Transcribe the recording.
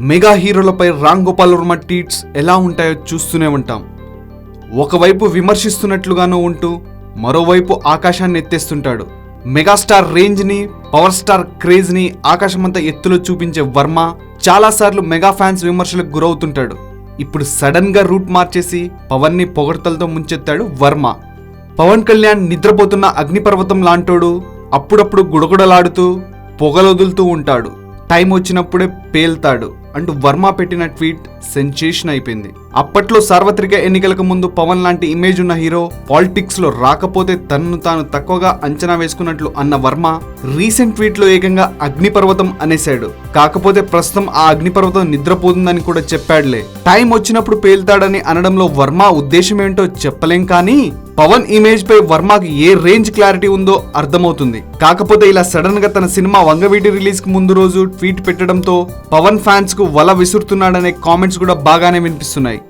Mega హీరోలపై Ram Gopal Varma tweets ఎలా ఉంటాయో చూస్తూనే ఉంటాం. ఒకవైపు విమర్శిస్తున్నట్లుగానూ ఉంటూ మరోవైపు ఆకాశాన్ని ఎత్తేస్తుంటాడు. మెగాస్టార్ రేంజ్ని పవర్ స్టార్ క్రేజ్ని ఆకాశమంతా ఎత్తులో చూపించే వర్మ చాలాసార్లు మెగా ఫ్యాన్స్ విమర్శలకు గురవుతుంటాడు. ఇప్పుడు సడన్గా రూట్ మార్చేసి పవన్ని పొగడ్తలతో ముంచెత్తాడు వర్మ. పవన్ కళ్యాణ్ నిద్రపోతున్న అగ్నిపర్వతం లాంటోడు అప్పుడప్పుడు గుడగుడలాడుతూ పొగలొదులుతూ ఉంటాడు. టైం వచ్చినప్పుడే పేల్తాడు. అంటూ వర్మ పెట్టిన ట్వీట్ సెన్సేషన్ అయిపోయింది. అప్పట్లో సార్వత్రిక ఎన్నికలకు ముందు పవన్ లాంటి ఇమేజ్ ఉన్న హీరో పాలిటిక్స్లో రాకపోతే తనను తాను తక్కువగా అంచనా వేసుకున్నట్లు అన్న వర్మ రీసెంట్ ట్వీట్లో ఏకంగా అగ్నిపర్వతం అనేశాడు. కాకపోతే ప్రస్తుతం ఆ అగ్నిపర్వతం నిద్రపోతుందని కూడా చెప్పాడులే. టైం వచ్చినప్పుడు పేల్తాడని అనడంలో వర్మ ఉద్దేశం ఏంటో చెప్పలేం కానీ పవన్ ఇమేజ్ పై వర్మకి ఏ రేంజ్ క్లారిటీ ఉందో అర్థమవుతుంది. కాకపోతే ఇలా సడన్గా తన సినిమా వంగవీటి రిలీజ్కి ముందు రోజు ట్వీట్ పెట్టడంతో పవన్ ఫ్యాన్స్కు వల విసురుతున్నాడనే కామెంట్స్ కూడా బాగానే వినిపిస్తున్నాయి.